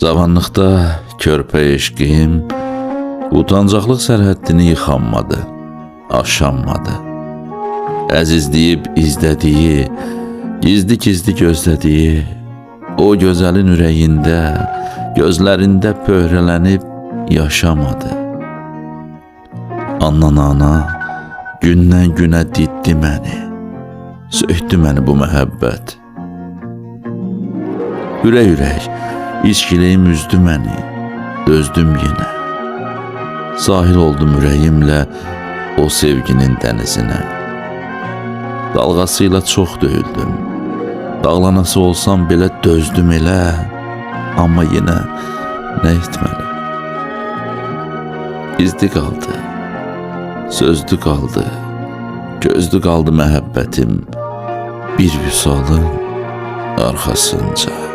Cavanlıqda körpə eşqim utancaqlıq sərhəddini yıxanmadı, aşanmadı. Əziz deyib izlədiyi, gizli-gizli gözlədiyi o gözəlin ürəyində, gözlərində pöhrələnib yaşamadı. Annan ana gündən günə diddi məni. Söydü məni bu məhəbbət. Ürək-ürək İçkiləyim üzdü məni, dözdüm yenə. Sahil oldum ürəyimlə o sevginin dənizinə. Dalğasıyla çox döyüldüm. Dağlanası olsam belə dözdüm elə, amma yenə nə etməli? İzdi qaldı, sözdü qaldı, gözdü qaldı məhəbbətim bir vüsalın arxasınca.